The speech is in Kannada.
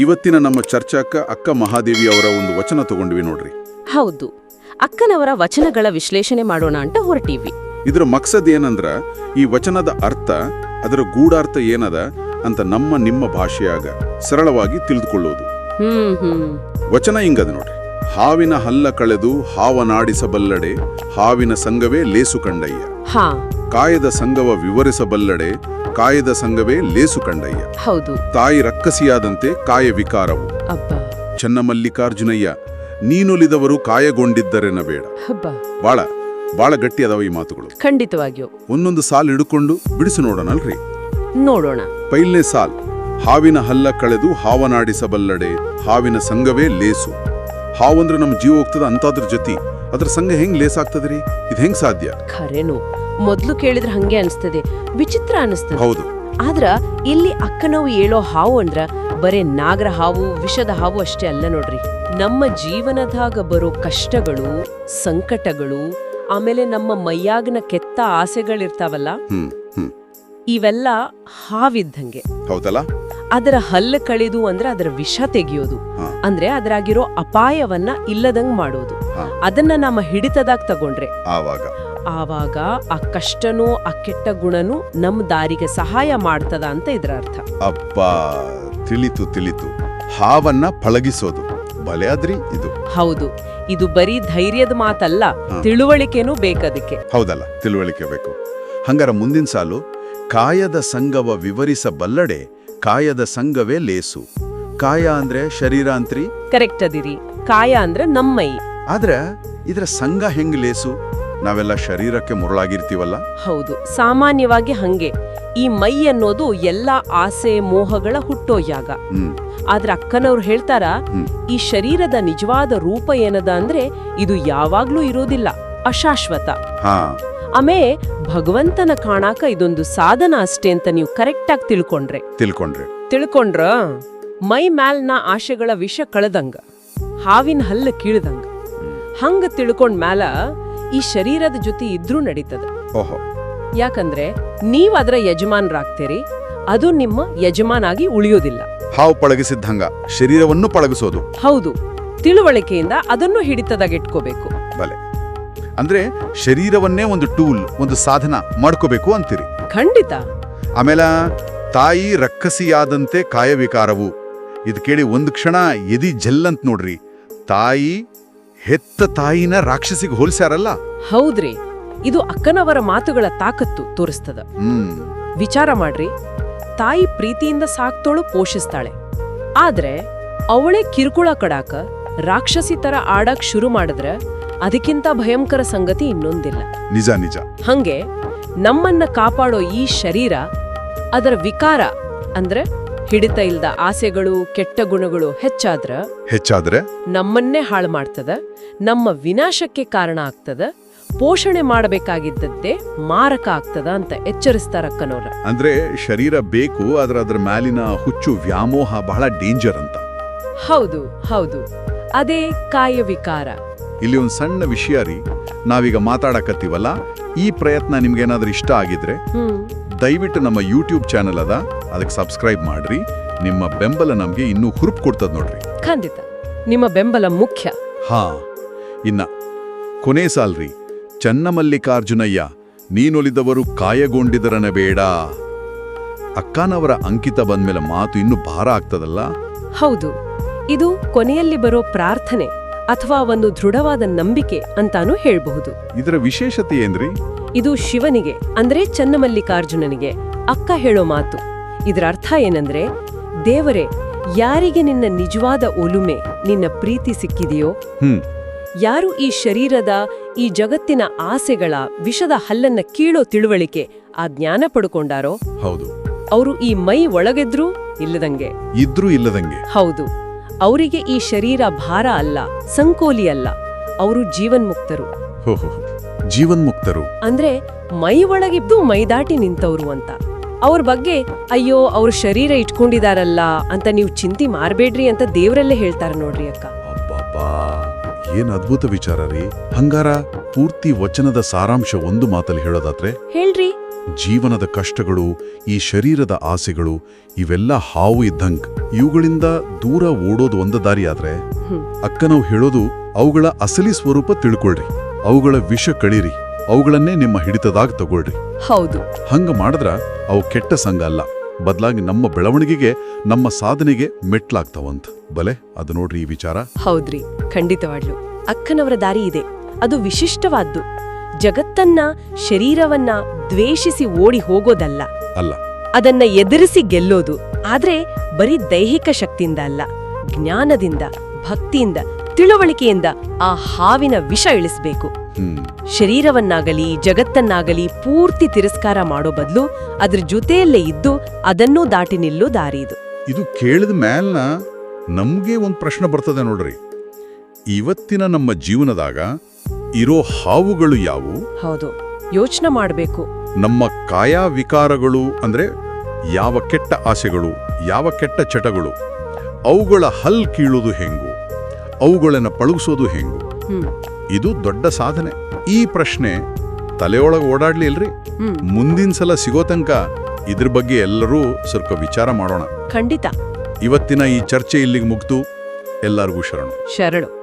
ಇವತ್ತಿನ ನಮ್ಮ ಚರ್ಚಾಕ ಅಕ್ಕ ಮಹಾದೇವಿ ಅವರ ಒಂದು ವಚನ ತಗೊಂಡ್ವಿ ನೋಡ್ರಿ. ಹೌದು. ಅಕ್ಕನವರ ವಚನಗಳ ವಿಶ್ಲೇಷಣೆ ಮಾಡೋಣ ಅಂತ ಹೊರಟೀವಿ. ಇದರ ಮಕ್ಸದ್ ಏನಂದ್ರ ಈ ವಚನದ ಅರ್ಥ ಅದರ ಗೂಢಾರ್ಥ ಏನದ ಅಂತ ನಮ್ಮ ನಿಮ್ಮ ಭಾಷೆಯಾಗ ಸರಳವಾಗಿ ತಿಳಿದುಕೊಳ್ಳೋದು. ವಚನ ಹಿಂಗದ ನೋಡ್ರಿ. ಹಾವಿನ ಹಲ್ಲ ಕಳೆದು ಹಾವನಾಡಿಸಬಲ್ಲಡೆ ಹಾವಿನ ಸಂಘವೇ ಲೇಸು ಕಂಡಯ್ಯ. ಹಾ. ಕಾಯದ ಸಂಗವ ವಿವರಿಸಬಲ್ಲಡೆ ಕಾಯದ ಸಂಗವೇ ಲೇಸು ಕಂಡಯ್ಯ. ಹೌದು. ತಾಯಿ ರಕ್ಕಸಿಯಾದಂತೆ ಕಾಯ ವಿಕಾರವು. ಚನ್ನಮಲ್ಲಿಕಾರ್ಜುನಯ್ಯ ನೀನುಲಿದವರು ಕಾಯಗೊಂಡಿದ್ದರೆನ ಬೇಡ ಬಾಳ ಬಾಳ ಗಟ್ಟಿ ಅದಾವ ಈ ಮಾತುಗಳು. ಖಂಡಿತವಾಗಿಯೂ. ಒಂದೊಂದು ಸಾಲ್ ಹಿಡ್ಕೊಂಡು ಬಿಡಿಸಿ ನೋಡೋಣಲ್ರಿ ನೋಡೋಣ. ಪೈಲ್ನೇ ಸಾಲ್ ಹಾವಿನ ಹಲ್ಲ ಕಳೆದು ಹಾವನಾಡಿಸಬಲ್ಲಡೆ ಹಾವಿನ ಸಂಘವೇ ಲೇಸು. ಹಾವಂದ್ರೆ ನಮ್ಮ ಜೀವ ಹೋಗ್ತದ ಅಂತಾದ್ರ ಜೊತೆ ಅದ್ರ ಸಂಘ ಹೆಂಗ್ ಲೇಸ್ ಆಗ್ತದ್ರಿ ಇದು ಹೆಂಗ್ ಸಾಧ್ಯ? ಖರೇನು. ಮೊದ್ಲು ಕೇಳಿದ್ರೆ ಹಂಗೆ ಅನಿಸ್ತದೆ ವಿಚಿತ್ರ ಅನಿಸ್ತದೆ. ಹೌದು. ಆದ್ರ ಇಲ್ಲಿ ಅಕ್ಕನವು ಹೇಳೋ ಹಾವು ಅಂದ್ರ ಬರೇ ನಾಗರ ಹಾವು ವಿಷದ ಹಾವು ಅಷ್ಟೇ ಅಲ್ಲ ನೋಡ್ರಿ. ನಮ್ಮ ಜೀವನದಾಗ ಬರೋ ಕಷ್ಟಗಳು ಸಂಕಟಗಳು ಆಮೇಲೆ ನಮ್ಮ ಮೈಯಾಗಿನ ಕೆತ್ತ ಆಸೆಗಳಿರ್ತಾವಲ್ಲ ಇವೆಲ್ಲ ಹಾವಿದ್ದಂಗೆ. ಹೌದಲ್ಲ? ಅದರ ಹಲ್ಲು ಕಳೆದು ಅಂದ್ರೆ ಅದರ ವಿಷ ತೆಗೆಯೋದು. ಅಂದ್ರೆ ಅದರಾಗಿರೋ ಅಪಾಯವನ್ನ ಇಲ್ಲದಂಗ್ ಮಾಡೋದು. ಅದನ್ನ ನಮ್ಮ ಹಿಡಿತದಾಗ ತಗೊಂಡ್ರೆ. ಆವಾಗ. ಆವಾಗ ಆ ಕಷ್ಟನೂ ಆ ಕೆಟ್ಟ ಗುಣನೂ ನಮ್ ದಾರಿಗೆ ಸಹಾಯ ಮಾಡ್ತದ ಅಂತ ಇದ್ರ ಅರ್ಥ. ಅಪ್ಪ ತಿಳಿತು ತಿಳಿತು. ಹಾವನ್ನ ಪಳಗಿಸೋದು. ಬಲೆಯಾದ್ರಿ ಇದು. ಹೌದು. ಇದು ಬರೀ ಧೈರ್ಯದ ಮಾತಲ್ಲ. ತಿಳುವಳಿಕೆನೂ ಬೇಕದಕ್ಕೆ ಹೌದಲ್ಲ ತಿಳುವಳಿಕೆ ಬೇಕು. ಹಂಗಾರ ಮುಂದಿನ ಸಾಲು ಕಾಯದ ಸಂಗವ ವಿವರಿಸಬಲ್ಲಡೆ ಕಾಯದ ಸಂಗವೇ ಲೇಸು. ಕಾಯ ಅಂದ್ರೆ ಶರೀರ ಅಂತ್ರಿ ಕರೆಕ್ಟ್ ಅದಿರಿ. ಕಾಯ ಅಂದ್ರೆ ನಮ್ಮೈ. ಆದ್ರ ಇದ್ರ ಸಂಘ ಹೆಂಗ್ ಲೇಸು? ನಾವೆಲ್ಲ ಶರೀರಕ್ಕೆ ಮುರುಳಾಗಿರ್ತೀವಲ್ಲ? ಹೌದು ಸಾಮಾನ್ಯವಾಗಿ ಹಂಗೆ. ಈ ಮೈ ಅನ್ನೋದು ಎಲ್ಲಾ ಆಸೆ ಮೋಹಗಳ ಹುಟ್ಟೋ ಜಾಗ ಆದ್ರೆ ಅಕ್ಕನವ್ರು ಹೇಳ್ತಾರ ಈ ಶರೀರದ ನಿಜವಾದ ರೂಪ ಏನದ ಅಂದ್ರೆ ಇದು ಯಾವಾಗ್ಲೂ ಇರೋದಿಲ್ಲ ಅಶಾಶ್ವತ. ಹಾ. ಆಮೇ ಭಗವಂತನ ಕಾಣಾಕ ಇದೊಂದು ಸಾಧನ ಅಷ್ಟೇ ಅಂತ ನೀವು ಕರೆಕ್ಟಾಗಿ ತಿಳ್ಕೊಂಡ್ರೆ. ತಿಳ್ಕೊಂಡ್ರೆ. ತಿಳ್ಕೊಂಡ್ರ? ಮೈ ಮ್ಯಾಲ್ನ ಆಶೆಗಳ ವಿಷ ಕಳೆದಂಗ ಹಾವಿನ ಹಲ್ಲ ಕೀಳ್ದಂಗ. ಹಂಗ ತಿಳ್ಕೊಂಡ್ ಮ್ಯಾಲ ಈ ಶರೀರದ ಜೊತೆ ಇದ್ರೂ ನಡೀತದೆ. ಓಹೋ. ಯಾಕಂದ್ರೆ ನೀವು ಅದರ ಯಜಮಾನರಾಗ್ತೀರಿ ಅದು ನಿಮ್ಮ ಯಜಮಾನಾಗಿ ಉಳಿಯೋದಿಲ್ಲ. ಹಾವು ಪಳಗಿಸಿದ್ದಂಗ ಶರೀರವನ್ನು ಪಳಗಿಸೋದು. ಹೌದು ತಿಳುವಳಿಕೆಯಿಂದ ಅದನ್ನು ಹಿಡಿತದಾಗಿಟ್ಕೋಬೇಕು ಬಲೆ. ಅಂದ್ರೆ ಶರೀರವನ್ನೇ ಒಂದು ಟೂಲ್ ಒಂದು ಸಾಧನ ಮಾಡ್ಕೋಬೇಕು ಅಂತೀರಿ. ಖಂಡಿತ. ಆಮೇಲೆ ತಾಯಿ ರಕ್ಕಸಿಯಾದಂತೆ ಕಾಯವಿಕಾರವು. ಇದು ಕೇಳಿ ಒಂದು ಕ್ಷಣ ಎದಿ ಜಲ್ಲಂತ ನೋಡ್ರಿ. ತಾಯಿ ಹೆತ್ತ ತಾಯಿನ ರಾಕ್ಷಸಿಗೆ ಹೋಲ್ಸ್ಯಾರಲ್ಲ? ಹೌದ್ರಿ. ಇದು ಅಕ್ಕನವರ ಮಾತುಗಳ ತಾಕತ್ತು ತೋರಿಸ್ತದ. ವಿಚಾರ ಮಾಡ್ರಿ. ತಾಯಿ ಪ್ರೀತಿಯಿಂದ ಸಾಕ್ತೋಳು ಪೋಷಿಸ್ತಾಳೆ. ಆದ್ರೆ ಅವಳೇ ಕಿರುಕುಳ ಕಡಾಕ ರಾಕ್ಷಸಿ ತರ ಆಡಕ್ ಶುರು ಮಾಡಿದ್ರೆ ಅದಕ್ಕಿಂತ ಭಯಂಕರ ಸಂಗತಿ ಇನ್ನೊಂದಿಲ್ಲ. ನಿಜ ನಿಜ. ಹಂಗೆ ನಮ್ಮನ್ನ ಕಾಪಾಡೋ ಈ ಶರೀರ ಅದರ ವಿಕಾರ ಅಂದ್ರೆ ಹಿಡಿತ ಇಲ್ದ ಆಸೆಗಳು ಕೆಟ್ಟ ಗುಣಗಳು ಹೆಚ್ಚಾದ್ರ ಹೆಚ್ಚಾದ್ರೆ? ನಮ್ಮನ್ನೇ ಹಾಳು ಮಾಡ್ತದ ನಮ್ಮ ವಿನಾಶಕ್ಕೆ ಕಾರಣ ಆಗ್ತದ ಪೋಷಣೆ ಮಾಡಬೇಕಾಗಿದ್ದದ್ದೇ ಮಾರಕ ಆಗ್ತದ ಅಂತ ಎಚ್ಚರಿಸ್ತಾರಕ್ಕನವ್ರ ಅಂದ್ರೆ ಶರೀರ ಬೇಕು ಆದ್ರೆ ಅದ್ರ ಮ್ಯಾಲಿನ ಹುಚ್ಚು ವ್ಯಾಮೋಹ ಬಹಳ ಡೇಂಜರ್ ಅಂತ. ಹೌದು ಹೌದು. ಅದೇ ಕಾಯ ವಿಕಾರ. ಇಲ್ಲಿ ಒಂದು ಸಣ್ಣ ವಿಷಯ ರೀ. ನಾವೀಗ ಮಾತಾಡಕತ್ತೀವಲ್ಲ ಈ ಪ್ರಯತ್ನ ನಿಮ್ಗೇನಾದ್ರೂ ಇಷ್ಟ ಆಗಿದ್ರೆ ದಯವಿಟ್ಟು ನಮ್ಮ ಯೂಟ್ಯೂಬ್ ಚಾನಲ್ ಅದ. ಅದಕ್ಕೆ ಸಬ್ಸ್ಕ್ರೈಬ್ ಮಾಡ್ರಿ. ನಿಮ್ಮ ಬೆಂಬಲ ನಮಗೆ ಇನ್ನೂ ಹುರುಪ್ ಕೊಡ್ತದ ನೋಡ್ರಿ. ಖಂಡಿತ. ನಿಮ್ಮ ಬೆಂಬಲ ಮುಖ್ಯ. ಹಾ. ಇನ್ನ ಕೊನೆ ಸಾಲ್ರಿ. ಚನ್ನಮಲ್ಲಿಕಾರ್ಜುನಯ್ಯ ನೀನೊಲಿದವರು ಕಾಯಗೊಂಡಿದರನ ಬೇಡ. ಅಕ್ಕನವರ ಅಂಕಿತ ಬಂದ್ಮೇಲೆ ಮಾತು ಇನ್ನು ಭಾರ ಆಗ್ತದಲ್ಲ? ಹೌದು. ಇದು ಕೊನೆಯಲ್ಲಿ ಬರೋ ಪ್ರಾರ್ಥನೆ ಅಥವಾ ಒಂದು ದೃಢವಾದ ನಂಬಿಕೆ ಅಂತಾನೂ ಹೇಳಬಹುದು. ಇದರ ವಿಶೇಷತೆ ಏನ್ರಿ? ಇದು ಶಿವನಿಗೆ ಅಂದ್ರೆ ಚನ್ನಮಲ್ಲಿಕಾರ್ಜುನನಿಗೆ ಅಕ್ಕ ಹೇಳೋ ಮಾತು. ಇದರ ಅರ್ಥ ಏನಂದ್ರೆ ದೇವರೇ ಯಾರಿಗೆ ನಿನ್ನ ನಿಜವಾದ ಒಲುಮೆ ನಿನ್ನ ಪ್ರೀತಿ ಸಿಕ್ಕಿದೆಯೋ ಯಾರು ಈ ಶರೀರದ ಈ ಜಗತ್ತಿನ ಆಸೆಗಳ ವಿಷದ ಹಲ್ಲನ್ನ ಕೀಳೋ ತಿಳುವಳಿಕೆ ಆ ಜ್ಞಾನ ಪಡ್ಕೊಂಡಾರೋ ಹೌದು. ಅವರು ಈ ಮೈ ಒಳಗೆದ್ರೂ ಇಲ್ಲದಂಗೆ. ಇದ್ರೂ ಇಲ್ಲದಂಗೆ. ಹೌದು. ಅವರಿಗೆ ಈ ಶರೀರ ಭಾರ ಅಲ್ಲ ಸಂಕೋಲಿ ಅಲ್ಲ. ಅವರು ಜೀವನ್ಮುಕ್ತರು. ಜೀವನ್ಮುಕ್ತರು. ಅಂದ್ರೆ ಮೈ ಒಳಗಿದ್ದು ಮೈದಾಟಿ ನಿಂತವರು ಅಂತ. ಅವ್ರ ಬಗ್ಗೆ ಅಯ್ಯೋ ಅವ್ರ ಶರೀರ ಇಟ್ಕೊಂಡಿದಾರಲ್ಲ ಅಂತ ನೀವು ಚಿಂತೆ ಮಾರ್ಬೇಡ್ರಿ ಅಂತ ದೇವರಲ್ಲೇ ಹೇಳ್ತಾರ ನೋಡ್ರಿ ಅಕ್ಕ. ಅಬ್ಬಬ್ಬಾ ಏನ್ ಅದ್ಭುತ ವಿಚಾರ ರೀ. ಹಂಗಾರ ಪೂರ್ತಿ ವಚನದ ಸಾರಾಂಶ ಒಂದು ಮಾತಲ್ಲಿ ಹೇಳೋದಾದ್ರೆ ಹೇಳ್ರಿ. ಜೀವನದ ಕಷ್ಟಗಳು ಈ ಶರೀರದ ಆಸೆಗಳು ಇವೆಲ್ಲ ಹಾವು ಇದ್ದಂಗ್ ಇವುಗಳಿಂದ ದೂರ ಓಡೋದು ಒಂದ ದಾರಿ ಆದ್ರೆ ಅಕ್ಕನವು ಅಕ್ಕ ನಾವು ಹೇಳೋದು ಅವುಗಳ ಅಸಲಿ ಸ್ವರೂಪ ತಿಳ್ಕೊಳ್ರಿ. ಅವುಗಳ ವಿಷ ಕಳೀರಿ. ಅವುಗಳನ್ನೇ ನಿಮ್ಮ ಹಿಡಿತದಾಗ ತಗೊಳ್ರಿ. ಹೌದು. ಹಂಗ ಮಾಡಿದ್ರ ಅವು ಕೆಟ್ಟ ಸಂಘ ಅಲ್ಲ. ಬದಲಾಗಿ ನಮ್ಮ ಬೆಳವಣಿಗೆಗೆ ನಮ್ಮ ಸಾಧನೆಗೆ ಮೆಟ್ಲಾಗ್ತಾವಂತ. ಬಲೆ ಅದು ನೋಡ್ರಿ ಈ ವಿಚಾರ. ಹೌದ್ರಿ ಖಂಡಿತವಾಗ್ಲು. ಅಕ್ಕನವರ ದಾರಿ ಇದೆ. ಅದು ವಿಶಿಷ್ಟವಾದ್ದು. ಜಗತ್ತನ್ನ ಶರೀರವನ್ನ ದ್ವೇಷಿಸಿ ಓಡಿ ಹೋಗೋದಲ್ಲ. ಅಲ್ಲ. ಅದನ್ನ ಎದುರಿಸಿ ಗೆಲ್ಲೋದು. ಆದ್ರೆ ಬರೀ ದೈಹಿಕ ಶಕ್ತಿಯಿಂದ ಅಲ್ಲ ಜ್ಞಾನದಿಂದ ಭಕ್ತಿಯಿಂದ ತಿಳುವಳಿಕೆಯಿಂದ ಆ ಹಾವಿನ ವಿಷ ಇಳಿಸಬೇಕು. ಶರೀರವನ್ನಾಗಲಿ ಜಗತ್ತನ್ನಾಗಲಿ ಪೂರ್ತಿ ತಿರಸ್ಕಾರ ಮಾಡೋ ಬದಲು ಅದ್ರ ಜೊತೆಯಲ್ಲೇ ಇದ್ದು ಅದನ್ನೂ ದಾಟಿ ನಿಲ್ಲೋ ದಾರಿ ಇದು. ಇದು ಕೇಳಿದ ಮ್ಯಾಲ್ನ ನಮ್ಗೆ ಒಂದು ಪ್ರಶ್ನೆ ಬರ್ತದೆ ನೋಡ್ರಿ. ಇವತ್ತಿನ ನಮ್ಮ ಜೀವನದಾಗ ಇರೋ ಹಾವುಗಳು ಯಾವುವು ಹೌದು. ಯೋಚನೆ ಮಾಡಬೇಕು. ನಮ್ಮ ಕಾಯ ವಿಕಾರಗಳು ಅಂದ್ರೆ ಯಾವ ಕೆಟ್ಟ ಆಸೆಗಳು ಯಾವ ಕೆಟ್ಟ ಚಟಗಳು ಅವುಗಳ ಹಲ್ ಕೀಳುದು ಹೆಂಗು? ಅವುಗಳನ್ನ ಪಳಗಿಸೋದು ಹೆಂಗು? ಇದು ದೊಡ್ಡ ಸಾಧನೆ. ಈ ಪ್ರಶ್ನೆ ತಲೆಯೊಳಗೆ ಓಡಾಡ್ಲಿ ಇಲ್ರಿ ಮುಂದಿನ ಸಲ ಸಿಗೋ ತನಕ ಇದ್ರ ಬಗ್ಗೆ ಎಲ್ಲರೂ ಸ್ವಲ್ಪ ವಿಚಾರ ಮಾಡೋಣ. ಖಂಡಿತ. ಇವತ್ತಿನ ಈ ಚರ್ಚೆ ಇಲ್ಲಿಗೆ ಮುಗ್ತು ಎಲ್ಲರಿಗೂ ಶರಣು. ಶರಣು.